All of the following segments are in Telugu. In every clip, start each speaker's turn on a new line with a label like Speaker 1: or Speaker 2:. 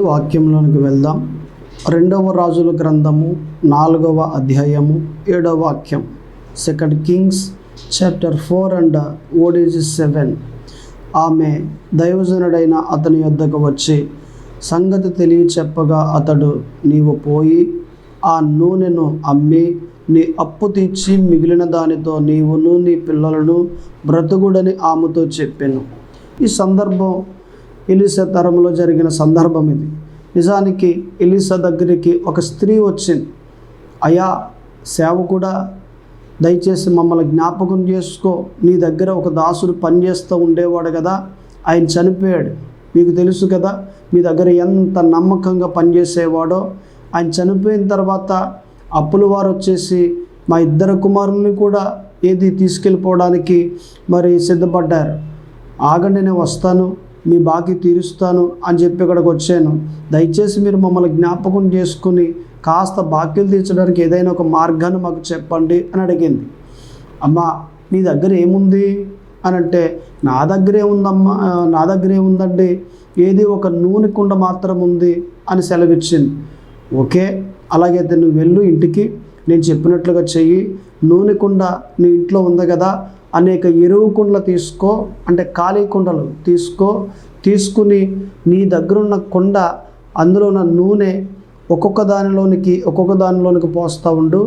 Speaker 1: వాక్యంలోనికి వెళ్దాం. రెండవ రాజుల గ్రంథము నాలుగవ అధ్యాయము ఏడవ వాక్యం. Second Kings chapter four and ఓడేజ్ seven ఆమె దైవజనుడైన అతని యొద్దకు వచ్చి సంగతి తెలియ చెప్పగా అతడు నీవు పోయి ఆ నూనెను అమ్మి నీ అప్పు తీర్చి మిగిలిన దానితో నీవును నీ పిల్లలను బ్రతుకుడని ఆమెతో చెప్పాను. ఈ సందర్భం ఎలిసా తరంలో జరిగిన సందర్భం ఇది. నిజానికి ఎలిసా దగ్గరికి ఒక స్త్రీ వచ్చింది. అయా సేవకుడా దయచేసి మమ్మల్ని జ్ఞాపకం చేసుకో. నీ దగ్గర ఒక దాసుడు పనిచేస్తూ ఉండేవాడు కదా ఆయన చనిపోయాడు. మీకు తెలుసు కదా మీ దగ్గర ఎంత నమ్మకంగా పనిచేసేవాడో. ఆయన చనిపోయిన తర్వాత అప్పుల వారు వచ్చేసి మా ఇద్దరు కుమారుల్ని కూడా ఏది తీసుకెళ్ళిపోవడానికి మరి సిద్ధపడ్డారు. ఆగండి నేను వస్తాను. మీ బాకీ తీరుస్తాను అని చెప్పి ఇక్కడికి వచ్చాను. దయచేసి మీరు మమ్మల్ని జ్ఞాపకం చేసుకుని కాస్త బాకీలు తీర్చడానికి ఏదైనా ఒక మార్గాన్ని మాకు చెప్పండి అని అడిగింది. అమ్మా నీ దగ్గర ఏముంది? అని అంటే నా దగ్గరే ఉందమ్మా నా దగ్గరే ఉందండి. ఏది ఒక నూనె కుండ మాత్రం ఉంది అని సెలవిచ్చింది. ఓకే అలాగైతే నువ్వు వెళ్ళు ఇంటికి. నేను చెప్పినట్లుగా చెయ్యి. నూనె కుండ నీ ఇంట్లో ఉంది కదా అనేక ఎరువు కుండలు తీసుకో అంటే ఖాళీ కుండలు తీసుకో తీసుకుని నీ దగ్గరున్న కుండ అందులో ఉన్న నూనె ఒక్కొక్క దానిలోనికి ఒక్కొక్క దానిలోనికి పోస్తూ ఉండు.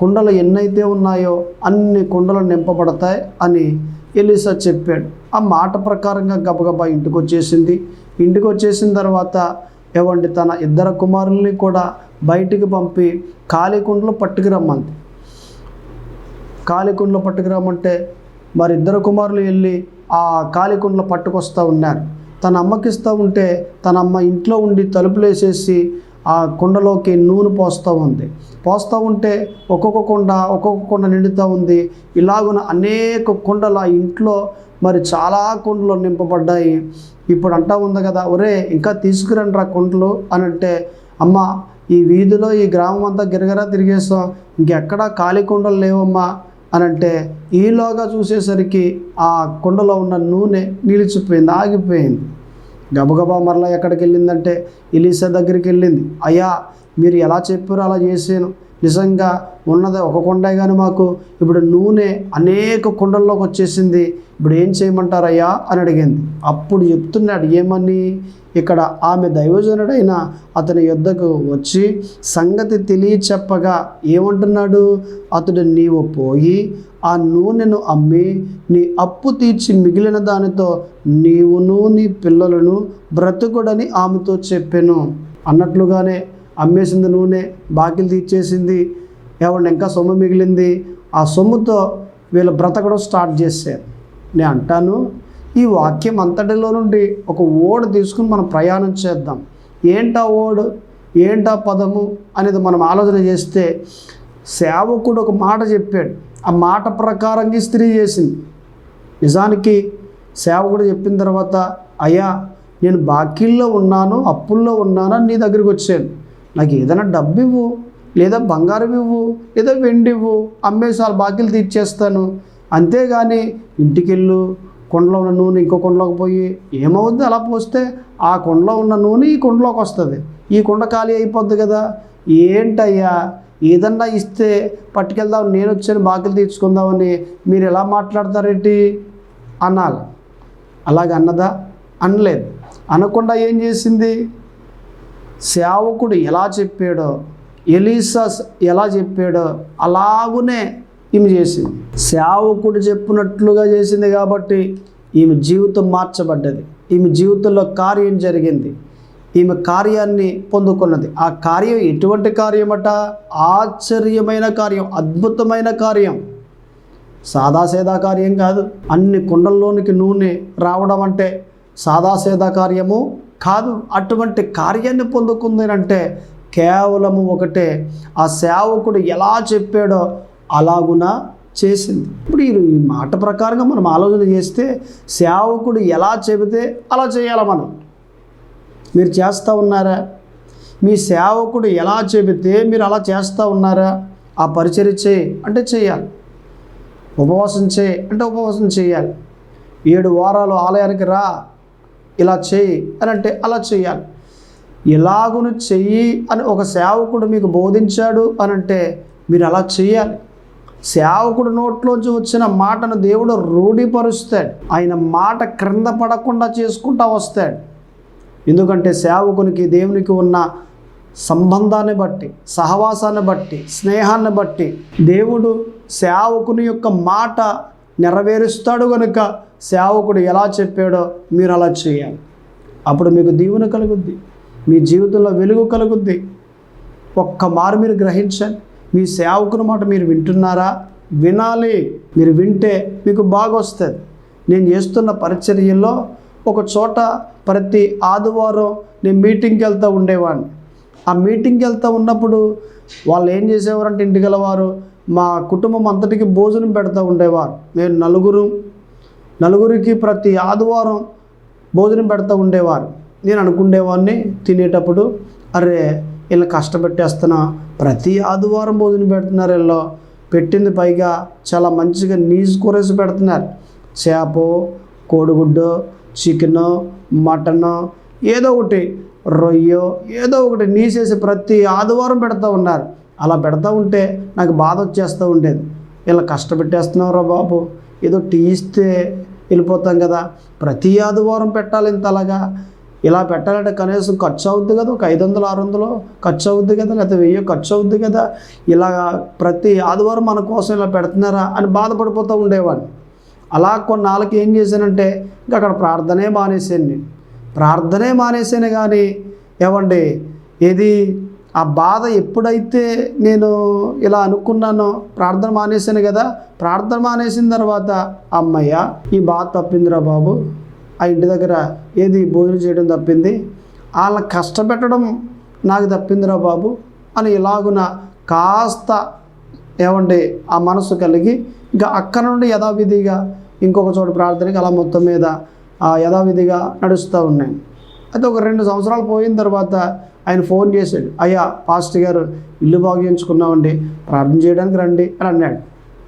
Speaker 1: కుండలు ఎన్నైతే ఉన్నాయో అన్ని కుండలు నింపబడతాయి అని ఎలిసా చెప్పాడు. ఆ మాట ప్రకారంగా గబగబా ఇంటికి వచ్చేసింది ఇంటికి వచ్చేసిన తర్వాత ఏవండి తన ఇద్దరు కుమారుల్ని కూడా బయటికి పంపి ఖాళీ కుండలు పట్టుకురమ్మంది. ఖాళీ కుండలు పట్టుకురమ్మంటే మరి ఇద్దరు కుమారులు వెళ్ళి ఆ కాలికుండలు పట్టుకొస్తూ ఉన్నారు. తన అమ్మకిస్తూ ఉంటే తన అమ్మ ఇంట్లో ఉండి తలుపులు వేసేసి ఆ కుండలోకి నూనె పోస్తూ ఉంది. పోస్తూ ఉంటే ఒక్కొక్క కుండ ఒక్కొక్క కుండ నిండుతూ ఉంది. ఇలాగున అనేక కుండలు ఆ ఇంట్లో మరి చాలా కుండలు నింపబడ్డాయి. ఇప్పుడు అంటా ఉంది కదా ఒరే ఇంకా తీసుకురండి రా కుండలు అని అంటే అమ్మ ఈ వీధిలో ఈ గ్రామం అంతా గిరగరా తిరిగేస్తాం ఇంకెక్కడా ఖాళీ కుండలు లేవమ్మా. అని అంటే ఈలోగా చూసేసరికి ఆ కుండలో ఉన్న నూనె నిలిచిపోయింది ఆగిపోయింది. గబగబా మరలా ఎక్కడికి వెళ్ళిందంటే ఇలీసా దగ్గరికి వెళ్ళింది అయ్యా మీరు ఎలా చెప్పారో అలా చేసాను నిజంగా ఉన్నది ఒక కొండే కానీ మాకు. ఇప్పుడు నూనె అనేక కుండల్లోకి వచ్చేసింది. ఇప్పుడు ఏం చేయమంటారయ్యా? అని అడిగింది. అప్పుడు చెప్తున్నాడు ఏమని? ఇక్కడ ఆమె దైవజనుడైన అతని యుద్ధకు వచ్చి సంగతి తెలియ చెప్పగా ఏమంటున్నాడు? అతడు నీవు పోయి ఆ నూనెను అమ్మి నీ అప్పు తీర్చి మిగిలిన దానితో నీవును నీ పిల్లలను బ్రతుకుడని ఆమెతో చెప్పాను. అన్నట్లుగానే అమ్మేసింది నూనె బాకీలు తీర్చేసింది ఎవరిని ఇంకా సొమ్ము మిగిలింది ఆ సొమ్ముతో వీళ్ళు బ్రతకడం స్టార్ట్ చేశారు. నేను అంటాను ఈ వాక్యం అంతటిలో నుండి ఒక ఓడు తీసుకుని మనం ప్రయాణం చేద్దాం. ఏంటా ఓడు? ఏంటా పదము? అనేది మనం ఆలోచన చేస్తే సేవకుడు ఒక మాట చెప్పాడు. ఆ మాట ప్రకారంగా స్త్రీ చేసింది. నిజానికి సేవకుడు చెప్పిన తర్వాత అయ్యా నేను బాకీల్లో ఉన్నాను అప్పుల్లో ఉన్నాను అని నీ దగ్గరికి వచ్చాను నాకు ఏదైనా డబ్బు ఇవ్వు లేదా బంగారం ఇవ్వు లేదా వెండి ఇవ్వు అమ్మేసాలు బాకీలు తీర్చేస్తాను. అంతేగాని ఇంటికెళ్ళు కొండలో ఉన్న నూనె ఇంకో కొండలోకి పోయి ఏమవుద్ది? అలా పోస్తే ఆ కొండలో ఉన్న నూనె ఈ కొండలోకి వస్తుంది. ఈ కొండ ఖాళీ అయిపోద్ది కదా. ఏంటయ్యా? ఏదన్నా ఇస్తే పట్టుకెళ్దాం నేను వచ్చాను బాకీలు తీర్చుకుందామని మీరు ఎలా మాట్లాడతారేంటి? అనాలి. అలాగ అన్నదా? అనలేదు. అనకుండా ఏం చేసింది? సేవకుడు ఎలా చెప్పాడో ఎలీసా ఎలా చెప్పాడో అలాగునే ఈమె చేసింది. సేవకుడు చెప్పినట్లుగా చేసింది కాబట్టి ఈమె జీవితం మార్చబడ్డది. ఈమె జీవితంలో కార్యం జరిగింది. ఈమె కార్యాన్ని పొందుకున్నది. ఆ కార్యం ఎటువంటి కార్యమట? ఆశ్చర్యమైన కార్యం అద్భుతమైన కార్యం. సాదాసేదా కార్యం కాదు. అన్ని కుండల్లోనికి నూనె రావడం అంటే సాదాసేదా కార్యము కాదు అటువంటి కార్యాన్ని పొందుకుంది అంటే కేవలము ఒకటే. ఆ సేవకుడు ఎలా చెప్పాడో అలాగున చేసింది. ఇప్పుడు ఈ ఈ మాట ప్రకారంగా మనం ఆలోచన చేస్తే సేవకుడు ఎలా చెబితే అలా చేయాలి మనం. మీరు చేస్తూ ఉన్నారా? మీ సేవకుడు ఎలా చెబితే మీరు అలా చేస్తూ ఉన్నారా? ఆ పరిచర్య చేయి అంటే చేయాలి. ఉపవాసం చేయి అంటే ఉపవాసం చేయాలి. ఏడు వారాలు ఆలయానికి రా. ఇలా చేయి అని అంటే అలా చేయాలి. ఇలాగును చెయ్యి అని ఒక సేవకుడు మీకు బోధించాడు అని అంటే మీరు అలా చేయాలి సేవకుడు నోట్లోంచి వచ్చిన మాటను దేవుడు రూఢిపరుస్తాడు. ఆయన మాట క్రింద పడకుండా చేసుకుంటా వస్తాడు. ఎందుకంటే సేవకునికి దేవునికి ఉన్న సంబంధాన్ని బట్టి సహవాసాన్ని బట్టి స్నేహాన్ని బట్టి దేవుడు సేవకుని యొక్క మాట నెరవేరుస్తాడు కనుక సేవకుడు ఎలా చెప్పాడో మీరు అలా చేయాలి. అప్పుడు మీకు దీవెన కలుగుద్ది. మీ జీవితంలో వెలుగు కలుగుద్ది. ఒక్క మారు మీరు గ్రహించండి మీ సేవకుని మాట మీరు వింటున్నారా? వినాలి. మీరు వింటే మీకు బాగా వస్తుంది నేను చేస్తున్న పరిచర్యల్లో ఒక చోట ప్రతి ఆదివారం నేను మీటింగ్కి వెళ్తూ ఉండేవాడిని. ఆ మీటింగ్కి వెళ్తూ ఉన్నప్పుడు వాళ్ళు ఏం చేసేవారంటే ఇంటికి వెళ్ళేవారు. మా కుటుంబం అంతటికి భోజనం పెడతా ఉండేవారు. మేము నలుగురు నలుగురికి ప్రతి ఆదివారం భోజనం పెడతా ఉండేవారు. నేను అనుకునేవాడిని తినేటప్పుడు అరే వీళ్ళు కష్టపెట్టేస్తున్నా ప్రతి ఆదివారం భోజనం పెడుతున్నారు వీళ్ళు పెట్టింది పైగా చాలా మంచిగా నీజు కూరేసి పెడుతున్నారు. చేప కోడిగుడ్డు చికెను మటను ఏదో ఒకటి రొయ్యో ఏదో ఒకటి నీసేసి ప్రతి ఆదివారం పెడతా ఉన్నారు. అలా పెడతా ఉంటే నాకు బాధ వచ్చేస్తూ ఉండేది. ఇలా కష్టపెట్టేస్తున్నావురా బాబు ఏదో టీ ఇస్తే వెళ్ళిపోతాం కదా. ప్రతి ఆదివారం పెట్టాలి ఇంత అలాగా ఇలా పెట్టాలంటే కనీసం ఖర్చు అవుద్ది కదా. ఒక ఐదు వందలు ఆరు వందలు ఖర్చు అవుద్ది కదా. లేకపోతే వెయ్యి ఖర్చు అవుద్ది కదా. ఇలా ప్రతి ఆదివారం మన కోసం ఇలా పెడుతున్నారా అని బాధపడిపోతూ ఉండేవాడిని. అలా కొన్నాళ్ళకి ఏం చేశానంటే ఇంకా అక్కడ ప్రార్థనే మానేసాను నేను. ప్రార్థనే మానేసాను కానీ ఏమండి? ఏది? ఆ బాధ ఎప్పుడైతే నేను ఇలా అనుకున్నానో ప్రార్థన మానేశాను కదా ప్రార్థన మానేసిన తర్వాత అమ్మయ్య ఈ బాధ తప్పిందిరా బాబు. ఆ ఇంటి దగ్గర ఏది భోజనం చేయడం తప్పింది? వాళ్ళ కష్టపెట్టడం నాకు తప్పిందిరా బాబు అని ఇలాగున కాస్త ఏమండి ఆ మనసు కలిగి ఇంకా అక్కడ నుండి యథావిధిగా ఇంకొక చోట ప్రార్థనకి అలా మొత్తం మీద ఆ యథావిధిగా నడుస్తూ ఉన్నాయి అయితే ఒక రెండు సంవత్సరాలు పోయిన తర్వాత ఆయన ఫోన్ చేశాడు అయ్యా పాస్టర్ గారు ఇల్లు బాగు చేయించుకున్నామండి ప్రార్థన చేయడానికి రండి అని అన్నాడు.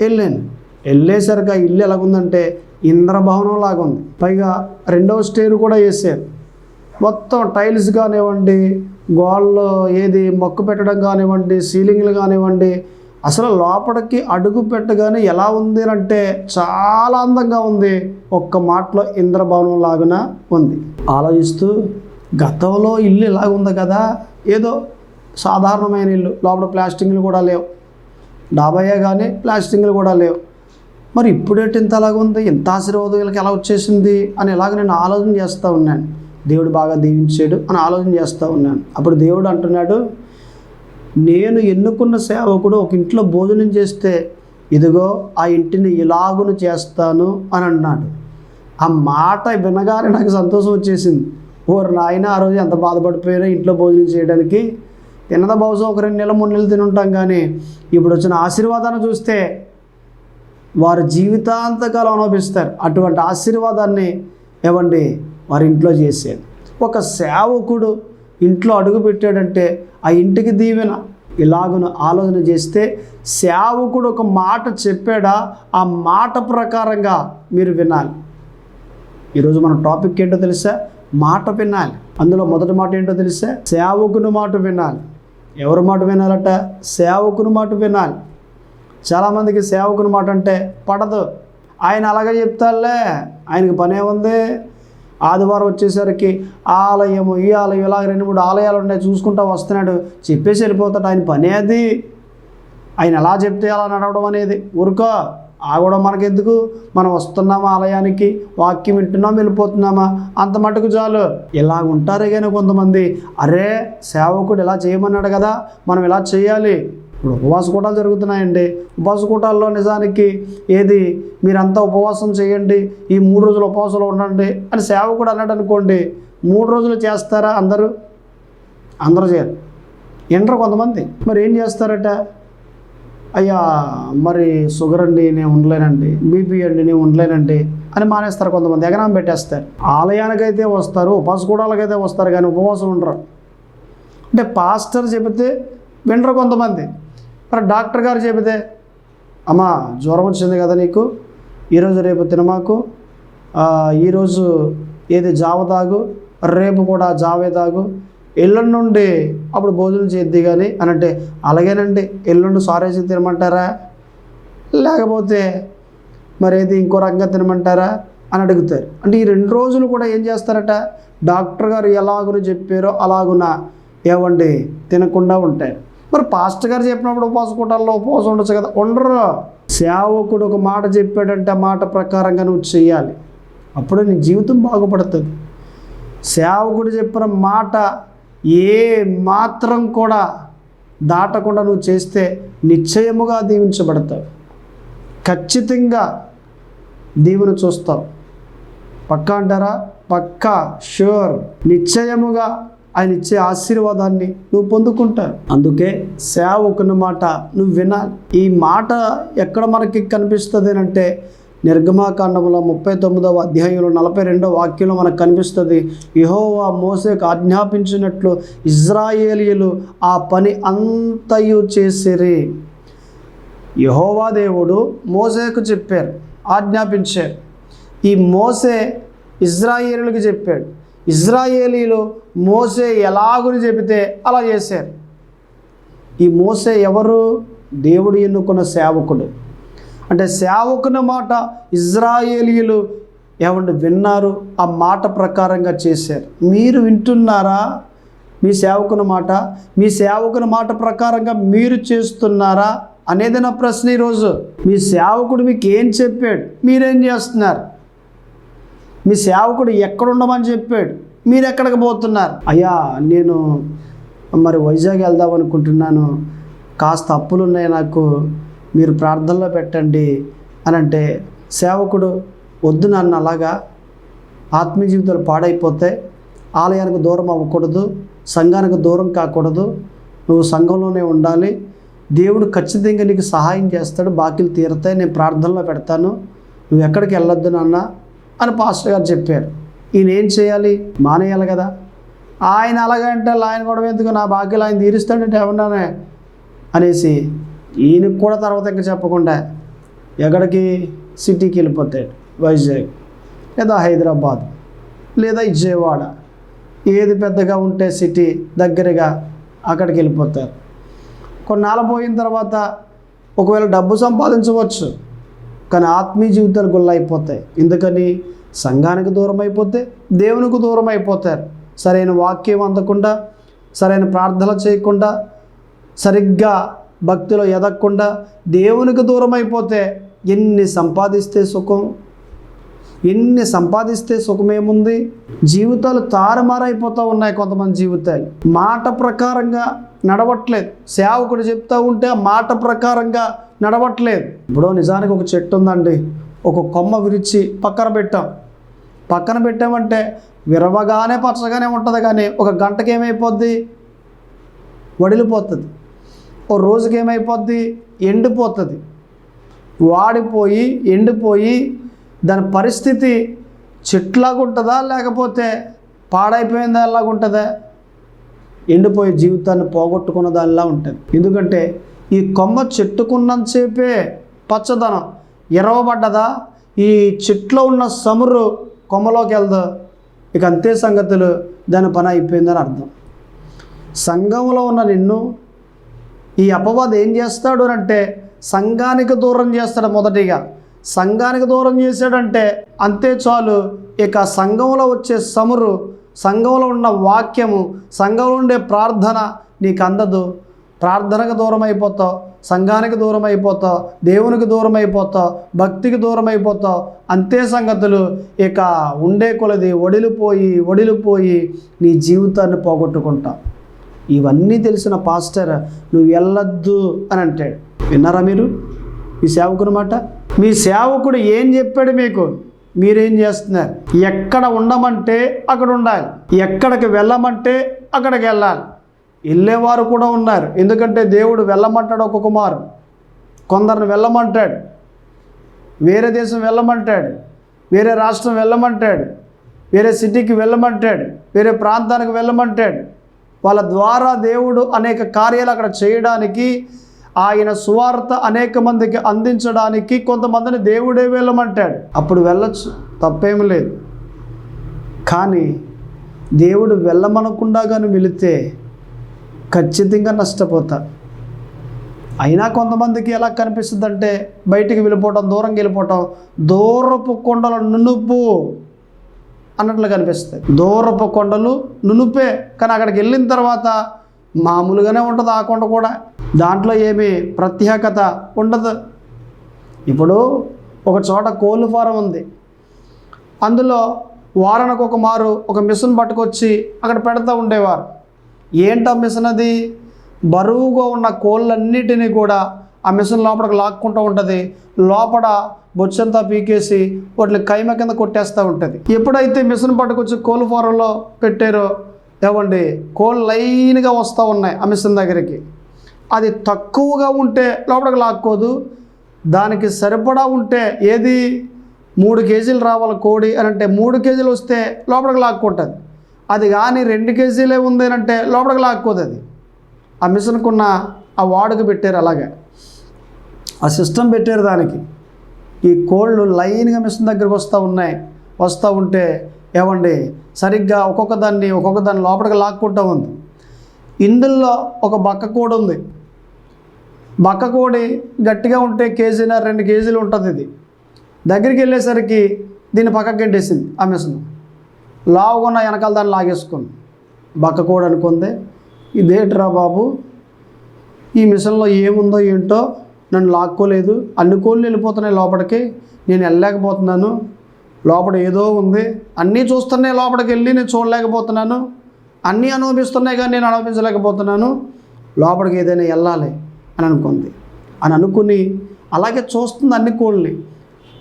Speaker 1: వెళ్ళాను. వెళ్ళేసరికి ఆ ఇల్లు ఎలాగుందంటే ఇంద్రభవనం లాగా ఉంది పైగా రెండవ స్టేర్ కూడా వేసారు మొత్తం టైల్స్ కానివ్వండి గోళ్ళు ఏది మొక్కు పెట్టడం కానివ్వండి సీలింగ్లు కానివ్వండి అసలు లోపలికి అడుగు పెట్టగానే ఎలా ఉంది అంటే చాలా అందంగా ఉంది. ఒక్క మాటలో ఇంద్రభవనం లాగున ఉంది. ఆలోచిస్తూ గతంలో ఇల్లు ఇలాగ ఉంది కదా ఏదో సాధారణమైన ఇల్లు లోపల ప్లాస్టింగ్లు కూడా లేవు. డాబాయే కానీ ప్లాస్టింగ్లు కూడా లేవు. మరి ఇప్పుడేంటి ఇంత ఉంది? ఇంత ఆశీర్వాదం వీళ్ళకి ఎలా వచ్చేసింది? అని ఇలాగ నేను ఆలోచన చేస్తూ ఉన్నాను. దేవుడు బాగా దీవించాడు అని ఆలోచన చేస్తూ ఉన్నాను. అప్పుడు దేవుడు అంటున్నాడు నేను ఎన్నుకున్న సేవకుడు ఒక ఇంట్లో భోజనం చేస్తే ఇదిగో ఆ ఇంటిని ఇలాగును చేస్తాను అని అన్నాడు. ఆ మాట వినగానే నాకు సంతోషం వచ్చేసింది. ఓరు నాయన ఆ రోజు ఎంత బాధపడిపోయారో ఇంట్లో భోజనం చేయడానికి. తినద బహుశా ఒక రెండు నెలలు మూడు నెలలు తిని ఉంటాం కానీ ఇప్పుడు వచ్చిన ఆశీర్వాదాన్ని చూస్తే వారు జీవితాంతకాలం అనుభవిస్తారు అటువంటి ఆశీర్వాదాన్ని ఇవ్వండి వారి ఇంట్లో చేసేది ఒక సేవకుడు ఇంట్లో అడుగు పెట్టాడంటే ఆ ఇంటికి దీవెన ఇలాగును ఆలోచన చేస్తే సేవకుడు ఒక మాట చెప్పాడా ఆ మాట ప్రకారంగా మీరు వినాలి. ఈరోజు మన టాపిక్ ఏంటో తెలుసా? మాట వినాలి. అందులో మొదటి మాట ఏంటో తెలిస్తే సేవకుని మాట వినాలి. ఎవరి మాట వినాలట? సేవకుని మాట వినాలి. చాలామందికి సేవకుని మాట అంటే పడదు. ఆయన అలాగే చెప్తాలే ఆయనకి పనే ఉంది. ఆదివారం వచ్చేసరికి ఆ ఆలయము ఈ ఆలయం ఇలా రెండు మూడు ఆలయాలు ఉన్నాయి. చూసుకుంటా వస్తున్నాడు. చెప్పేసి వెళ్ళిపోతాడు. ఆయన పనేది? ఆయన ఎలా చెప్తే అలా నడవడం అనేది? ఊరుకో. ఆ కూడా మనకెందుకు? మనం వస్తున్నామా ఆలయానికి? వాక్యం వింటున్నాం వెళ్ళిపోతున్నామా? అంత మటుకు చాలు. ఇలాగ ఉంటారే కానీ కొంతమంది అరే సేవకుడు ఇలా చేయమన్నాడు కదా మనం ఇలా చేయాలి. ఇప్పుడు ఉపవాస కూటాలు జరుగుతున్నాయండి. ఉపవాస కూటాల్లో నిజానికి ఏది? మీరంతా ఉపవాసం చేయండి. ఈ మూడు రోజులు ఉపవాసంలో ఉండండి అని సేవకుడు అన్నాడు అనుకోండి మూడు రోజులు చేస్తారా అందరూ? అందరూ చేయరు. ఎంటర్ కొంతమంది. మరి ఏం చేస్తారట? అయ్యా మరి షుగర్ అండి నేను ఉండలేనండి బీపీ అండి నేను ఉండలేనండి అని మానేస్తారు కొంతమంది. ఎగనాం పెట్టేస్తారు. ఆలయానికైతే వస్తారు ఉపాసకూడాలకైతే వస్తారు కానీ ఉపవాసం ఉండరు. అంటే పాస్టర్ చెబితే వినరు కొంతమంది. మరి డాక్టర్ గారు చెబితే అమ్మా జ్వరం వచ్చింది కదా నీకు? ఈరోజు రేపు తినమాకు? ఈరోజు ఏది జావ తాగు? రేపు కూడా జావే తాగు? ఎల్లుండి నుండి అప్పుడు భోజనం చేద్ది కానీ అని అంటే అలాగేనండి ఎల్లుండి సారేసి తినమంటారా? లేకపోతే మరేది ఇంకో రకంగా తినమంటారా? అని అడుగుతారు. అంటే ఈ రెండు రోజులు కూడా ఏం చేస్తారట? డాక్టర్ గారు ఎలాగున చెప్పారో అలాగున ఏవండి? తినకుండా ఉంటారు. మరి పాస్టర్ గారు చెప్పినప్పుడు ఉపవాస కూటాల్లో ఉపవాసం ఉండొచ్చు కదా? ఉండరు. సేవకుడు ఒక మాట చెప్పాడంటే ఆ మాట ప్రకారంగా నువ్వు చేయాలి అప్పుడు నీ జీవితం బాగుపడుతుంది. సేవకుడు చెప్పిన మాట ఏ మాత్రం కూడా దాటకుండా నువ్వు చేస్తే నిశ్చయముగా దీవించబడతావు. ఖచ్చితంగా దీవును చూస్తావు. పక్క అంటారా? పక్కా షూర్ నిశ్చయముగా ఆయన ఇచ్చే ఆశీర్వాదాన్ని నువ్వు పొందుకుంటావు. అందుకే సేవకున్న మాట నువ్వు వినాలి. ఈ మాట ఎక్కడ మనకి కనిపిస్తుంది అంటే నిర్గమాకాండంలో ముప్పై తొమ్మిదవ అధ్యాయంలో నలభై రెండవ వాక్యంలో మనకు కనిపిస్తుంది యహోవా మోసేకు ఆజ్ఞాపించినట్లు ఇజ్రాయేలీయులు ఆ పని అంతయు చేసిరి. యహోవా దేవుడు మోసేకు చెప్పారు ఆజ్ఞాపించారు. ఈ మోసే ఇజ్రాయేలీలకు చెప్పాడు ఇజ్రాయేలీలు మోసే ఎలాగుని చెబితే అలా చేశారు. ఈ మోసే ఎవరు? దేవుడు ఎన్నుకున్న సేవకుడు. అంటే సేవకుని మాట ఇజ్రాయేలీలు ఏమంటే విన్నారు? ఆ మాట ప్రకారంగా చేశారు. మీరు వింటున్నారా? మీ సేవకుని మాట మీ సేవకుని మాట ప్రకారంగా మీరు చేస్తున్నారా? అనేది నా ప్రశ్న ఈరోజు. మీ సేవకుడు మీకు ఏం చెప్పాడు? మీరేం చేస్తున్నారు? మీ సేవకుడు ఎక్కడుండమని చెప్పాడు? మీరు ఎక్కడికి పోతున్నారు? అయ్యా నేను మరి వైజాగ్ వెళ్దాం అనుకుంటున్నాను. కాస్త అప్పులు ఉన్నాయి నాకు. మీరు ప్రార్థనలో పెట్టండి అని అంటే సేవకుడు వద్దు నన్ను అలాగా? ఆత్మీయ జీవితాలు పాడైపోతాయి ఆలయానికి దూరం అవ్వకూడదు సంఘానికి దూరం కాకూడదు నువ్వు సంఘంలోనే ఉండాలి. దేవుడు ఖచ్చితంగా నీకు సహాయం చేస్తాడు బాకీలు తీరుతాయి నేను ప్రార్థనలో పెడతాను. నువ్వు ఎక్కడికి వెళ్ళొద్దు నాన్న అని పాస్టర్ గారు చెప్పారు. ఈయన ఏం చేయాలి? మానేయాలి కదా. ఆయన అలాగంటే ఆయన కూడా ఎందుకు? నా బాకీలు ఆయన తీరుస్తాడంటే ఏమన్నానే? అనేసి ఈయనకు కూడా తర్వాత ఇంకా చెప్పకుండా ఎక్కడికి సిటీకి వెళ్ళిపోతాడు వైజాగ్ లేదా హైదరాబాద్ లేదా విజయవాడ ఏది పెద్దగా ఉంటే సిటీ దగ్గరగా అక్కడికి వెళ్ళిపోతారు. కొన్నాళ్ళు పోయిన తర్వాత ఒకవేళ డబ్బు సంపాదించవచ్చు కానీ ఆత్మీయ జీవితాలు గుల్ల అయిపోతాయి ఎందుకని? సంఘానికి దూరం అయిపోతే దేవునికి దూరం అయిపోతారు. సరైన వాక్యం అందకుండా సరైన ప్రార్థన చేయకుండా సరిగ్గా భక్తిలో ఎదగకుండా దేవునికి దూరం అయిపోతే ఎన్ని సంపాదిస్తే సుఖం? ఎన్ని సంపాదిస్తే సుఖమేముంది? జీవితాలు తారుమారైపోతూ ఉన్నాయి కొంతమంది జీవితాలు. మాట ప్రకారంగా నడవట్లేదు. సేవకుడు చెప్తూ ఉంటే ఆ మాట ప్రకారంగా నడవట్లేదు. ఇప్పుడు నిజానికి ఒక చెట్టు ఉందండి. ఒక కొమ్మ విరిచి పక్కన పెట్టాం. పక్కన పెట్టామంటే విరవగానే పచ్చగానే ఉంటుంది కానీ ఒక గంటకి ఏమైపోద్ది వడిలిపోతుంది. ఓ రోజుకి ఏమైపోద్ది? ఎండిపోతుంది. వాడిపోయి ఎండిపోయి దాని పరిస్థితి చెట్లాగా ఉంటుందా? లేకపోతే పాడైపోయిందా? ఎలాగ ఉంటుందా? ఎండిపోయే జీవితాన్ని పోగొట్టుకున్న దానిలా ఉంటుంది. ఎందుకంటే ఈ కొమ్మ చెట్టుకున్నంతసేపే పచ్చదనం ఎరవబడ్డదా? ఈ చెట్లో ఉన్న సమురు కొమ్మలోకి వెళ్దా? ఇక అంతే సంగతులు దాని పని అయిపోయిందని అర్థం. సంఘంలో ఉన్న నిన్ను ఈ అపవాది ఏం చేస్తాడు అంటే సంఘానికి దూరం చేస్తాడు మొదటిగా. సంఘానికి దూరం చేశాడంటే అంతే చాలు. ఇక సంఘంలో వచ్చే సమురు సంఘంలో ఉన్న వాక్యము సంఘంలో ఉండే ప్రార్థన నీకు అందదు. ప్రార్థనకు దూరం అయిపోతావు సంఘానికి దూరం అయిపోతావు దేవునికి దూరం అయిపోతావు భక్తికి దూరం అయిపోతావు. అంతే సంగతులు. ఇక ఉండే కొలది ఒడిలిపోయి ఒడిలిపోయి నీ జీవితాన్ని పోగొట్టుకుంటావు ఇవన్నీ తెలిసిన పాస్టర్ నువ్వు వెళ్ళొద్దు అని అంటాడు. విన్నారా మీరు? మీ సేవకుని మాట? మీ సేవకుడు ఏం చెప్పాడు మీకు? మీరేం చేస్తున్నారు? ఎక్కడ ఉండమంటే అక్కడ ఉండాలి. ఎక్కడికి వెళ్ళమంటే అక్కడికి వెళ్ళాలి. వెళ్ళేవారు కూడా ఉన్నారు. ఎందుకంటే దేవుడు వెళ్ళమంటాడు ఒక్కొక్క మారు కొందరిని వెళ్ళమంటాడు. వేరే దేశం వెళ్ళమంటాడు. వేరే రాష్ట్రం వెళ్ళమంటాడు. వేరే సిటీకి వెళ్ళమంటాడు. వేరే ప్రాంతానికి వెళ్ళమంటాడు. వాళ్ళ ద్వారా దేవుడు అనేక కార్యాలు అక్కడ చేయడానికి ఆయన సువార్త అనేక మందికి అందించడానికి కొంతమందిని దేవుడే వెళ్ళమంటాడు. అప్పుడు వెళ్ళచ్చు తప్పేమీ లేదు. కానీ దేవుడు వెళ్ళమనకుండా కానీ వెళితే ఖచ్చితంగా నష్టపోతారు అయినా కొంతమందికి ఎలా కనిపిస్తుంది అంటే బయటికి వెళ్ళిపోవటం దూరంకి వెళ్ళిపోవటం దూరపు కొండల నునుపు అన్నట్లు కనిపిస్తాయి దూరపు కొండలు నునుపే కానీ అక్కడికి వెళ్ళిన తర్వాత మామూలుగానే ఉంటుంది ఆ కొండ కూడా. దాంట్లో ఏమీ ప్రత్యేకత ఉండదు. ఇప్పుడు ఒక చోట కోళ్ళు ఫారం ఉంది. అందులో వారానికి ఒక మారు ఒక మిషన్ పట్టుకొచ్చి అక్కడ పెడతా ఉండేవారు. ఏంటా మిషన్ అది? బరువుగా ఉన్న కోళ్ళన్నిటినీ కూడా ఆ మిషన్ లోపలికి లాక్కుంటూ ఉంటుంది. లోపల బొచ్చంతా పీకేసి వాటిని కైమ కింద కొట్టేస్తూ ఉంటుంది. ఎప్పుడైతే మిషన్ పట్టుకొచ్చి కోళ్ళ ఫారంలో పెట్టారో ఏమండి కోళ్ళు లైన్గా వస్తూ ఉన్నాయి ఆ మిషన్ దగ్గరికి. అది తక్కువగా ఉంటే లోపలికి లాక్కోదు. దానికి సరిపడా ఉంటే ఏది మూడు కేజీలు రావాలి కోడి అని అంటే మూడు కేజీలు వస్తే లోపలికి లాక్కుంటుంది. అది కానీ రెండు కేజీలే ఉంది అని అంటే లోపలికి లాక్కోదు అది. ఆ మిషన్కున్న ఆ వాడుక పెట్టారు అలాగే. ఆ సిస్టమ్ పెట్టారు దానికి. ఈ కోళ్ళు లైన్గా మిషన్ దగ్గరికి వస్తూ ఉన్నాయి. వస్తూ ఉంటే ఏమండి? సరిగ్గా ఒక్కొక్క దాన్ని ఒక్కొక్క దాన్ని లోపలికి లాక్కుంటూ ఉంది. ఇందులో ఒక బక్క కోడి ఉంది. బక్క కోడి గట్టిగా ఉంటే కేజీన రెండు కేజీలు ఉంటుంది ఇది. దగ్గరికి వెళ్ళేసరికి దీన్ని పక్కకి గెంటేసింది ఆ మిషన్. లావుకున్న వెనకాల దాన్ని లాగేసుకుంది. బక్క కోడి అనుకుంది. ఇదేట్రా బాబు? ఈ మిషన్లో ఏముందో ఏంటో నన్ను లాక్కోలేదు. అన్ని కోళ్ళు వెళ్ళిపోతున్నాయి లోపలికి. నేను వెళ్ళలేకపోతున్నాను. లోపల ఏదో ఉంది. అన్నీ చూస్తున్నాయి లోపలికి వెళ్ళి నేను చూడలేకపోతున్నాను. అన్నీ అనుభవిస్తున్నాయి కానీ నేను అనుభవించలేకపోతున్నాను. లోపలికి ఏదైనా వెళ్ళాలి అని అనుకుంది. అని అనుకుని అలాగే చూస్తుంది అన్ని కోళ్ళని.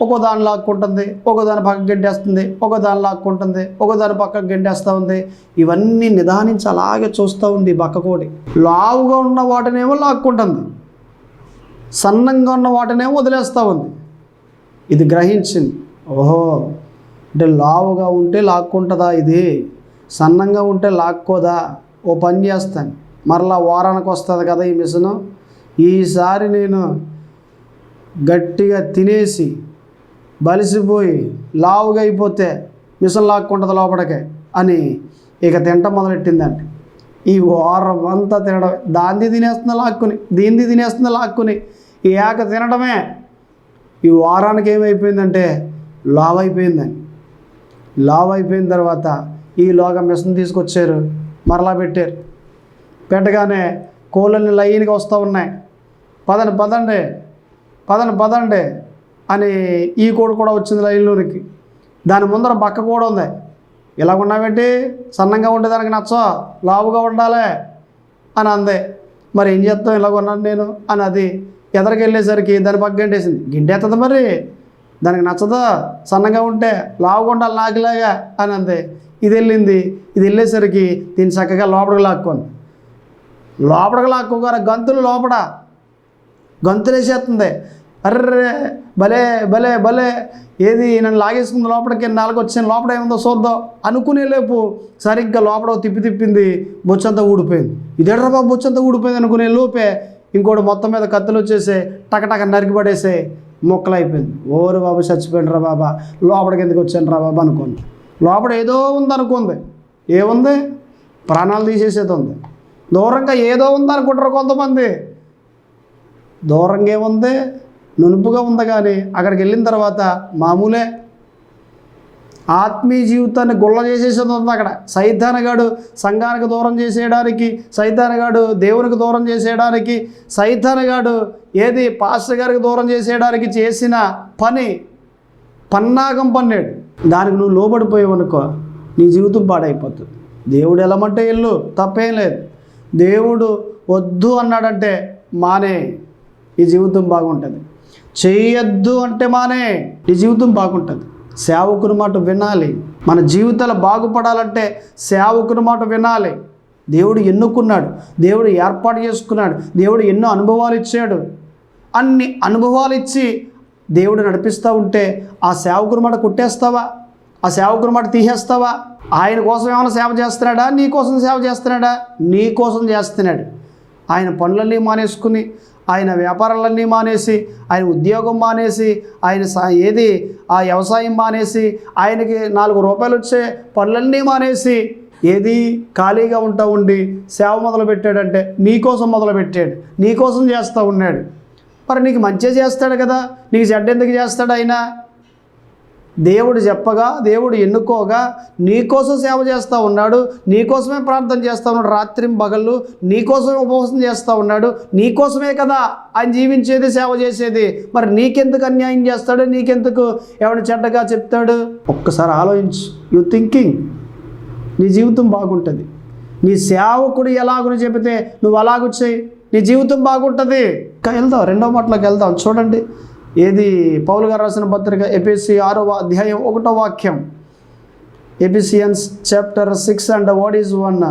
Speaker 1: ఒక దాని లాక్కుంటుంది ఒక దాని పక్కకు గెంటేస్తుంది ఒక దాని లాక్కుంటుంది ఒక దాని పక్కకు గెంటేస్తూ ఉంది. ఇవన్నీ నిదానించి అలాగే చూస్తూ ఉంది బక్క కోడి. లావుగా ఉన్న వాటినేమో లాక్కుంటుంది. సన్నంగా ఉన్న వాటినే వదిలేస్తూ ఉంది. ఇది గ్రహించింది. ఓహో అంటే లావుగా ఉంటే లాక్కుంటుందా ఇది? సన్నంగా ఉంటే లాక్కోదా? ఓ పని చేస్తాను. మరలా వారానికి వస్తుంది కదా ఈ మిషను? ఈసారి నేను గట్టిగా తినేసి బలిసిపోయి లావుగా అయిపోతే మిషన్ లాక్కుంటుంది లోపలికే అని ఇక తింట మొదలెట్టిందండి ఈ వారం అంతా తినడం దాన్ని తినేస్తుంది లాక్కుని దీన్ని తినేస్తుంది లాక్కుని. ఈ ఏక తినడమే. ఈ వారానికి ఏమైపోయిందంటే లావ్ అయిపోయిందని. లావ్ అయిపోయిన తర్వాత ఈ లోగా మిషన్ తీసుకొచ్చారు మరలా పెట్టారు. పెట్టగానే కోళ్ళని లైన్గా వస్తూ ఉన్నాయి. పదండి పదండి పదండి పదండి అని ఈ కోడి కూడా వచ్చింది లైన్లోనికి. దాని ముందర బక్క కూడా ఉంది. ఇలా ఉన్నావేంటి? సన్నంగా ఉండేదానికి నచ్చో? లావుగా ఉండాలి అని అందే. మరి ఏం చేస్తాం? ఇలాగ ఉన్నాను నేను? అని అది ఎదరికి వెళ్ళేసరికి దాని పక్క గంటేసింది. గింటేస్తుంది మరి? దానికి నచ్చదా? సన్నగా ఉంటే లావుగా ఉండాలి నాకులాగా అని అంతే ఇది వెళ్ళింది ఇది వెళ్ళేసరికి దీన్ని చక్కగా లోపలికి లాక్కుంది. లోపలికి లాక్కోగానే గంతులు లోపల. గంతులేసేస్తుంది అర్రే భలే భలే భలే. ఏది నన్ను లాగేసుకుంది లోపలికి? నాలుగు వచ్చాను లోపల ఏముందో చూద్దాం. అనుకునే లేపు సరిగ్గా లోపల తిప్పి తిప్పింది. బొచ్చంతా ఊడిపోయింది. ఇదేడ్రా బాబు బొచ్చంతా ఊడిపోయింది అనుకునే లోపే ఇంకోటి మొత్తం మీద కత్తులు వచ్చేసే టకటక నరికిపడేసే మొక్కలు అయిపోయింది. ఓరు బాబు చచ్చిపోయిన రా బాబా లోపలికి ఎందుకు వచ్చాను రా బాబా అనుకుంది. లోపల ఏదో ఉందనుకుంది. ఏముంది? ప్రాణాలు తీసేసేది ఉంది. దూరంగా ఏదో ఉందనుకుంటారు కొంతమంది. దూరంగా ఏముంది? నునుపుగా ఉంది కానీ అక్కడికి వెళ్ళిన తర్వాత మామూలే ఆత్మీయ జీవితాన్ని గుల్ల చేసేసేది ఉంది అక్కడ. సైతానగాడు సంఘానికి దూరం చేసేయడానికి సైతానగాడు దేవునికి దూరం చేసేయడానికి సైతానగాడు ఏది పాస్టర్ గారికి దూరం చేసేయడానికి చేసిన పని పన్నాగం పన్నాడు. దానికి నువ్వు లోబడిపోయావు అనుకో నీ జీవితం పాడైపోతుంది. దేవుడు ఎలామంటే ఇల్లు తప్పేం లేదు. దేవుడు వద్దు అన్నాడంటే మానే ఈ జీవితం బాగుంటుంది. చేయొద్దు అంటే మానే నీ జీవితం బాగుంటుంది. సేవకుని మాట వినాలి. మన జీవితాలు బాగుపడాలంటే సేవకుని మాట వినాలి. దేవుడు ఎన్నుకున్నాడు. దేవుడు ఏర్పాటు చేసుకున్నాడు. దేవుడు ఎన్నో అనుభవాలు ఇచ్చాడు. అన్ని అనుభవాలు ఇచ్చి దేవుడు నడిపిస్తూ ఉంటే ఆ సేవకుని మాట కొట్టేస్తావా? ఆ సేవకుని మాట తీసేస్తావా? ఆయన కోసం ఏమైనా సేవ చేస్తున్నాడా? నీ కోసం సేవ చేస్తున్నాడా? నీ కోసం చేస్తున్నాడు. ఆయన పనులన్నీ మానేసుకుని ఆయన వ్యాపారాలన్నీ మానేసి ఆయన ఉద్యోగం మానేసి ఆయన ఏది ఆ వ్యవసాయం మానేసి ఆయనకి నాలుగు రూపాయలు వచ్చే పనులన్నీ మానేసి ఏది ఖాళీగా ఉంటా ఉండి సేవ మొదలు పెట్టాడంటే నీకోసం మొదలుపెట్టాడు నీకోసం చేస్తూ ఉన్నాడు. మరి నీకు మంచి చేస్తాడు కదా నీకు చెడ్డ ఎందుకు చేస్తాడు ఆయన? దేవుడు చెప్పగా దేవుడు ఎన్నుకోగా నీకోసం సేవ చేస్తూ ఉన్నాడు నీకోసమే ప్రార్థన చేస్తూ ఉన్నాడు రాత్రి పగళ్ళు నీకోసమే ఉపవాసం చేస్తూ ఉన్నాడు నీకోసమే కదా ఆయన జీవించేది సేవ చేసేది. మరి నీకెందుకు అన్యాయం చేస్తాడు? నీకెందుకు ఎవడు చెడ్డగా చెప్తాడు? ఒక్కసారి ఆలోచించు. యు థింకింగ్ నీ జీవితం బాగుంటుంది. నీ సేవకుడు ఎలాగుని చెబితే నువ్వు అలాగొచ్చాయి నీ జీవితం బాగుంటుంది. ఇంకా వెళ్దాం రెండో మాటలోకి వెళ్దాం. చూడండి. ఏది పౌలు గారు రాసిన పత్రిక? ఎపిసి ఆరో అధ్యాయం ఒకటో వాక్యం. Ephesians chapter six and what is one?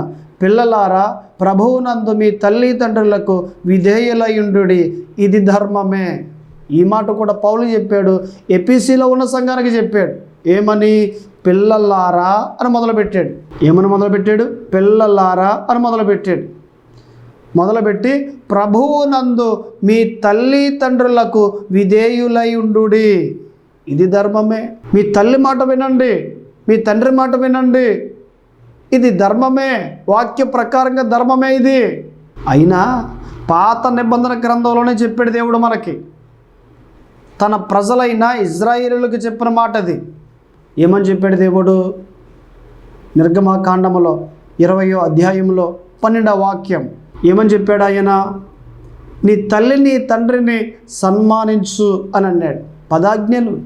Speaker 1: పిల్లలారా ప్రభువునందు మీ తల్లిదండ్రులకు విధేయులయుండు ఇది ధర్మమే. ఈ మాట కూడా పౌలు చెప్పాడు. ఎపిసిలో ఉన్న సంఘానికి చెప్పాడు. ఏమని? పిల్లలారా అని మొదలుపెట్టాడు. ఏమని మొదలుపెట్టాడు? పిల్లలారా అని మొదలుపెట్టాడు. మొదలుపెట్టి ప్రభువునందు మీ తల్లిదండ్రులకు విధేయులై ఉండు ఇది ధర్మమే. మీ తల్లి మాట వినండి. మీ తండ్రి మాట వినండి. ఇది ధర్మమే. వాక్య ప్రకారంగా ధర్మమే ఇది. అయినా పాత నిబంధన గ్రంథంలోనే చెప్పాడు దేవుడు మనకి. తన ప్రజలైన ఇజ్రాయిలులకు చెప్పిన మాట అది. ఏమని చెప్పాడు దేవుడు? నిర్గమకాండములో ఇరవయో అధ్యాయంలో పన్నెండవ వాక్యం. ఏమని చెప్పాడు ఆయన? నీ తల్లిని తండ్రిని సన్మానించు అని అన్నాడు. పదాజ్ఞలు.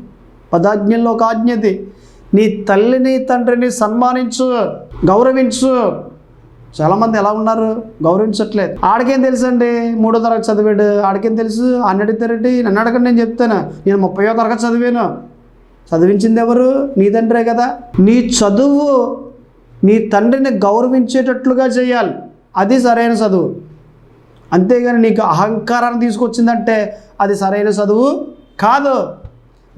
Speaker 1: పదాజ్ఞల్లో ఒక ఆజ్ఞది నీ తల్లిని తండ్రిని సన్మానించు గౌరవించు. చాలామంది ఎలా ఉన్నారు? గౌరవించట్లేదు. ఆడికేం తెలుసు అండి మూడో తరగతి చదివాడు. ఆడికేం తెలుసు? అన్నడి తెరటి నన్ను అడగండి నేను చెప్తాను. నేను ముప్పయో తరగతి చదివాను. చదివించింది ఎవరు? నీ తండ్రే కదా. నీ చదువు నీ తండ్రిని గౌరవించేటట్లుగా చేయాలి. అది సరైన చదువు. అంతేగాని నీకు అహంకారాన్ని తీసుకొచ్చిందంటే అది సరైన చదువు కాదు.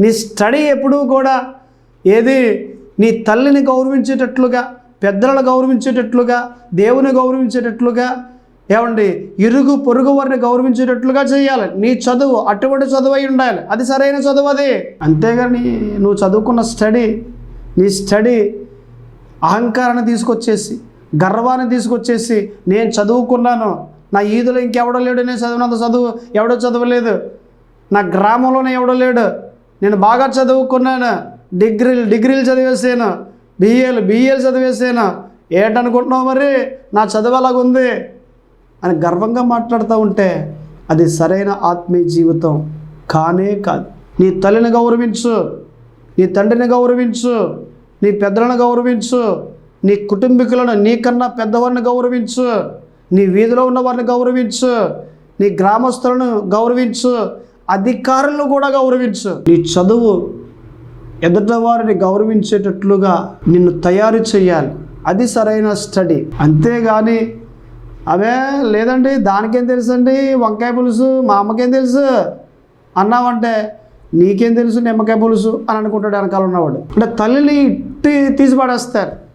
Speaker 1: నీ స్టడీ ఎప్పుడూ కూడా ఏది నీ తల్లిని గౌరవించేటట్లుగా పెద్దలను గౌరవించేటట్లుగా దేవుని గౌరవించేటట్లుగా ఏమండి ఇరుగు పొరుగు వారిని గౌరవించేటట్లుగా చేయాలి. నీ చదువు అటువంటి చదువు అయి ఉండాలి. అది సరైన చదువు అది. అంతేగాని నువ్వు చదువుకున్న స్టడీ నీ స్టడీ అహంకారాన్ని తీసుకొచ్చేసి గర్వాన్ని తీసుకొచ్చేసి నేను చదువుకున్నాను. నా ఈదులో ఇంకెవడో లేడు నేను చదివినంత చదువు ఎవడో చదవలేదు. నా గ్రామంలోనే ఎవడో లేడు. నేను బాగా చదువుకున్నాను. డిగ్రీలు డిగ్రీలు చదివేసాను. బిఏలు బిఏలు చదివేసాను. ఏంటనుకుంటున్నావు మరి? నా చదువు అలాగుంది అని గర్వంగా మాట్లాడుతూ ఉంటే అది సరైన ఆత్మీయ జీవితం కానే కాదు. నీ తల్లిని గౌరవించు. నీ తండ్రిని గౌరవించు. నీ పెద్దలను గౌరవించు. నీ కుటుంబీకులను నీకన్నా పెద్దవారిని గౌరవించు. నీ వీధిలో ఉన్నవారిని గౌరవించు. నీ గ్రామస్తులను గౌరవించు. అధికారులను కూడా గౌరవించు. నీ చదువు ఎదుట వారిని గౌరవించేటట్లుగా నిన్ను తయారు చేయాలి. అది సరైన స్టడీ. అంతేగాని అవే లేదండి దానికేం తెలుసండి? వంకాయ పులుసు మా అమ్మకేం తెలుసు? అన్నావంటే నీకేం తెలుసు నిమ్మకాయ పులుసు? అని అనుకుంటాడు వెనకాల ఉన్నవాడు. అంటే తల్లిని ఇట్టి తీసి పడేస్తారు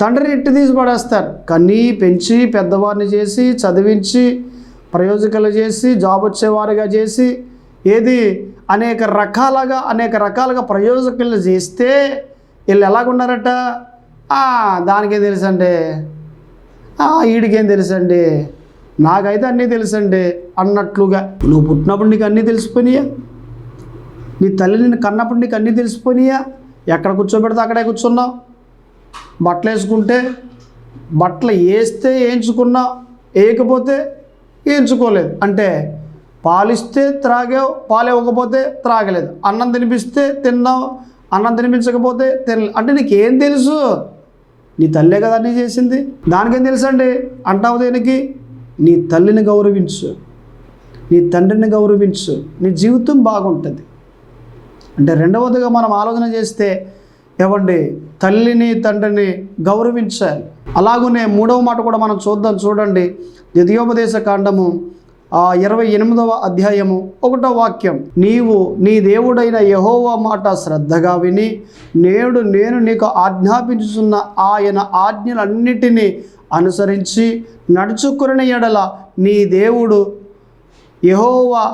Speaker 1: తండ్రిని ఇట్టి తీసి పడేస్తారు. కన్నీ పెంచి పెద్దవారిని చేసి చదివించి ప్రయోజకులు చేసి జాబ్ వచ్చేవారుగా చేసి ఏది అనేక రకాలుగా అనేక రకాలుగా ప్రయోజకులు చేస్తే వీళ్ళు ఎలాగున్నారట? దానికేం తెలుసండి? వీడికేం తెలుసండి? నాకైతే అన్నీ తెలుసండి అన్నట్లుగా. నువ్వు పుట్టినప్పుడు నీకు అన్నీ తెలిసిపోయినాయా? నీ తల్లి నిన్ను కన్నప్పుడు నీకు అన్నీ తెలిసిపోయినాయా? ఎక్కడ కూర్చోబెడితే అక్కడే కూర్చున్నావు? బట్టలు వేసుకుంటే బట్టలు వేస్తే వేయించుకున్నా వేయకపోతే వేయించుకోలేదు. అంటే పాలిస్తే త్రాగావు పాలు ఇవ్వకపోతే త్రాగలేదు. అన్నం తినిపిస్తే తిన్నావు అన్నం తినిపించకపోతే తినలేదు అంటే నీకేం తెలుసు? నీ తల్లే కదా అన్నీ చేసింది. దానికేం తెలుసండి? అంటావు దేనికి? నీ తల్లిని గౌరవించు. నీ తండ్రిని గౌరవించు. నీ జీవితం బాగుంటుంది. అంటే రెండవదిగా మనం ఆలోచన చేస్తే ఏమండి? తల్లిని తండ్రిని గౌరవించాలి. అలాగనే మూడవ మాట కూడా మనం చూద్దాం చూడండి. ద్వితీయోపదేశ కాండము ఆ ఇరవై ఎనిమిదవ అధ్యాయము ఒకటో వాక్యం. నీవు నీ దేవుడైన యహోవా మాట శ్రద్ధగా విని నేడు నేను నీకు ఆజ్ఞాపించుతున్న ఆయన ఆజ్ఞలన్నిటినీ అనుసరించి నడుచుకుని ఎడల నీ దేవుడు యహోవా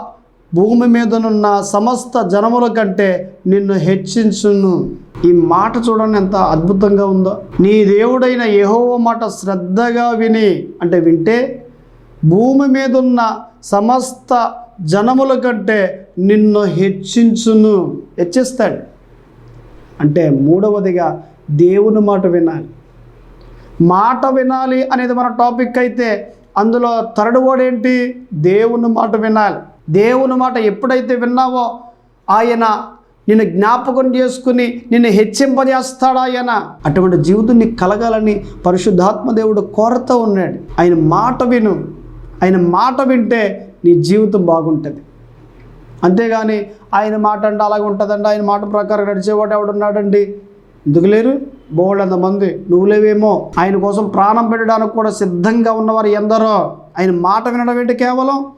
Speaker 1: భూమి మీదనున్న సమస్త జనముల కంటే నిన్ను హెచ్చించును. ఈ మాట చూడండి ఎంత అద్భుతంగా ఉందో. నీ దేవుడైన యహోవ మాట శ్రద్ధగా విని అంటే వింటే భూమి మీదున్న సమస్త జనముల కంటే నిన్ను హెచ్చించును. హెచ్చిస్తాడు. అంటే మూడవదిగా దేవుని మాట వినాలి. మాట వినాలి అనేది మన టాపిక్ అయితే అందులో థర్డ్ వర్డ్ ఏంటి? దేవుని మాట వినాలి. దేవుని మాట ఎప్పుడైతే విన్నావో ఆయన నిన్ను జ్ఞాపకం చేసుకుని నిన్ను హెచ్చింపజేస్తాడు ఆయన? అటువంటి జీవితం నీకు కలగాలని పరిశుద్ధాత్మ దేవుడు కోరుతూ ఉన్నాడు. ఆయన మాట విను. ఆయన మాట వింటే నీ జీవితం బాగుంటుంది. అంతేగాని ఆయన మాట అంటే అలాగే ఉంటుందండి. ఆయన మాట ప్రకారం నడిచేవాడు ఎవడున్నాడండి? ఎందుకు లేరు? బోళ్ళంత మంది నువ్వు లేవేమో. ఆయన కోసం ప్రాణం పెట్టడానికి కూడా సిద్ధంగా ఉన్నవారు ఎందరో? ఆయన మాట వినడం ఏంటి కేవలం?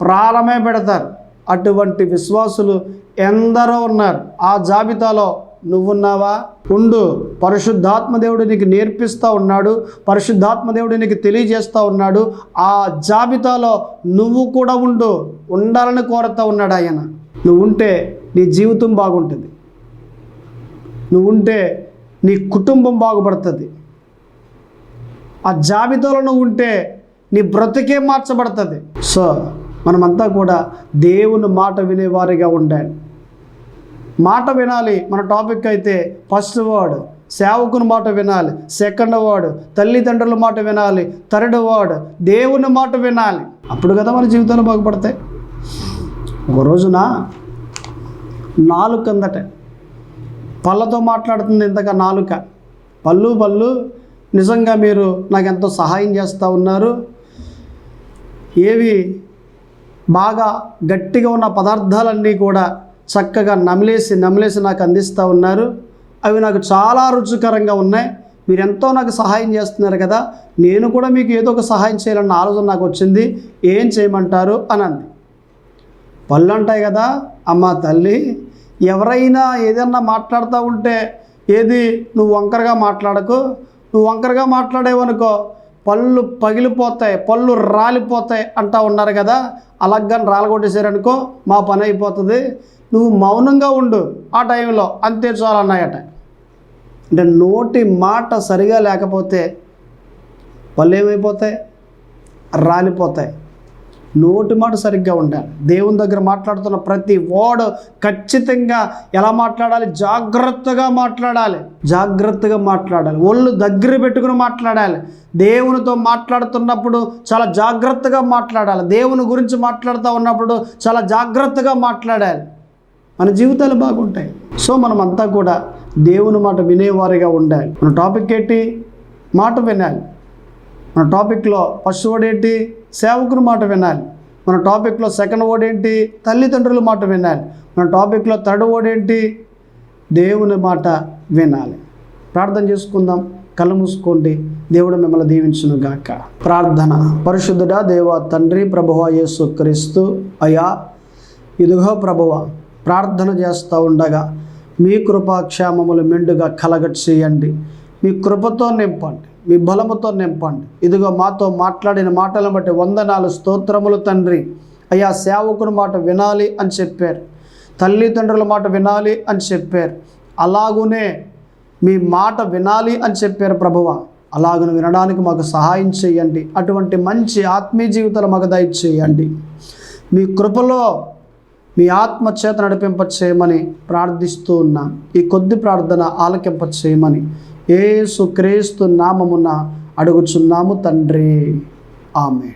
Speaker 1: ప్రాణమే పెడతారు. అటువంటి విశ్వాసులు ఎందరో ఉన్నారు. ఆ జాబితాలో నువ్వున్నావా? ఉండు. పరిశుద్ధాత్మదేవుడు నీకు నేర్పిస్తూ ఉన్నాడు. పరిశుద్ధాత్మదేవుడు నీకు తెలియజేస్తూ ఉన్నాడు. ఆ జాబితాలో నువ్వు కూడా ఉండు. ఉండాలని కోరుతూ ఉన్నాడు ఆయన. నువ్వు ఉంటే నీ జీవితం బాగుంటుంది. నువ్వు ఉంటే నీ కుటుంబం బాగుపడుతుంది. ఆ జాబితాలో నువ్వు ఉంటే నీ బ్రతికే మార్చబడుతుంది. సో మనమంతా కూడా దేవుని మాట వినేవారిగా ఉండాలి. మాట వినాలి. మన టాపిక్ అయితే ఫస్ట్ వర్డ్ సేవకుని మాట వినాలి. సెకండ్ వర్డ్ తల్లిదండ్రుల మాట వినాలి. థర్డ్ వర్డ్ దేవుని మాట వినాలి. అప్పుడు కదా మన జీవితంలో బాగుపడతాయి. ఒక రోజున నాలుక కిందట పళ్ళతో మాట్లాడుతుంది ఇంతగా నాలుక. పళ్ళు పళ్ళు నిజంగా మీరు నాకు ఎంతో సహాయం చేస్తూ ఉన్నారు. ఏవి? బాగా గట్టిగా ఉన్న పదార్థాలన్నీ కూడా చక్కగా నమిలేసి నమిలేసి నాకు అందిస్తూ ఉన్నారు. అవి నాకు చాలా రుచికరంగా ఉన్నాయి. మీరు ఎంతో నాకు సహాయం చేస్తున్నారు కదా నేను కూడా మీకు ఏదో ఒక సహాయం చేయాలన్న ఆలోచన నాకు వచ్చింది. ఏం చేయమంటారు? అని అంది. పళ్ళు అంటాయి కదా అమ్మ తల్లి ఎవరైనా ఏదన్నా మాట్లాడుతూ ఉంటే ఏది నువ్వు వంకరగా మాట్లాడకు. నువ్వు వంకరగా మాట్లాడేవనుకో పళ్ళు పగిలిపోతాయి పళ్ళు రాలిపోతాయి అంటా ఉన్నారు కదా. అలాగని రాలగొట్టేశారనుకో మా పని అయిపోతుంది. నువ్వు మౌనంగా ఉండు ఆ టైంలో అంతే చాలన్నాయట. అంటే నోటి మాట సరిగా లేకపోతే పళ్ళు ఏమైపోతాయి? రాలిపోతాయి. నోటి మాట సరిగ్గా ఉండాలి. దేవుని దగ్గర మాట్లాడుతున్న ప్రతి వాడు ఖచ్చితంగా ఎలా మాట్లాడాలి? జాగ్రత్తగా మాట్లాడాలి. జాగ్రత్తగా మాట్లాడాలి. ఒళ్ళు దగ్గర పెట్టుకుని మాట్లాడాలి. దేవునితో మాట్లాడుతున్నప్పుడు చాలా జాగ్రత్తగా మాట్లాడాలి. దేవుని గురించి మాట్లాడుతూ ఉన్నప్పుడు చాలా జాగ్రత్తగా మాట్లాడాలి. మన జీవితాలు బాగుంటాయి. సో మనం అంతా కూడా దేవుని మాట వినేవారిగా ఉండాలి. మన టాపిక్ ఏంటి? మాట వినాలి. మన టాపిక్లో పశువుడు ఏంటి? సేవకుని మాట వినాలి. మన టాపిక్లో సెకండ్ వర్డ్ ఏంటి? తల్లిదండ్రుల మాట వినాలి. మన టాపిక్లో థర్డ్ వర్డ్ ఏంటి? దేవుని మాట వినాలి. ప్రార్థన చేసుకుందాం. కళ్ళు మూసుకోండి. దేవుడు మిమ్మల్ని దీవించును గాక ప్రార్థన. పరిశుద్ధుడా దేవ తండ్రి ప్రభువ యేసు క్రీస్తు. అయా ఇదిగో ప్రభువ ప్రార్థన చేస్తూ ఉండగా మీ కృపాక్షేమములు మెండుగా కలగ చేయండి. మీ కృపతో నింపండి. మీ బలముతో నింపండి. ఇదిగో మాతో మాట్లాడిన మాటలను బట్టి వందనాలు స్తోత్రములు తండ్రి. అయ్యా సేవకుని మాట వినాలి అని చెప్పారు. తల్లిదండ్రుల మాట వినాలి అని చెప్పారు. అలాగునే మీ మాట వినాలి అని చెప్పారు ప్రభువ. అలాగను వినడానికి మాకు సహాయం చేయండి. అటువంటి మంచి ఆత్మీయ జీవితాలు మాకు దయచేయండి. మీ కృపలో మీ ఆత్మ చేత నడిపింప చేయమని ప్రార్థిస్తూ ఉన్నా. ఈ కొద్ది ప్రార్థన ఆలకింప చేయమని ఏసుక్రీస్తు నామమున అడుగుచున్నాము తండ్రి. ఆమె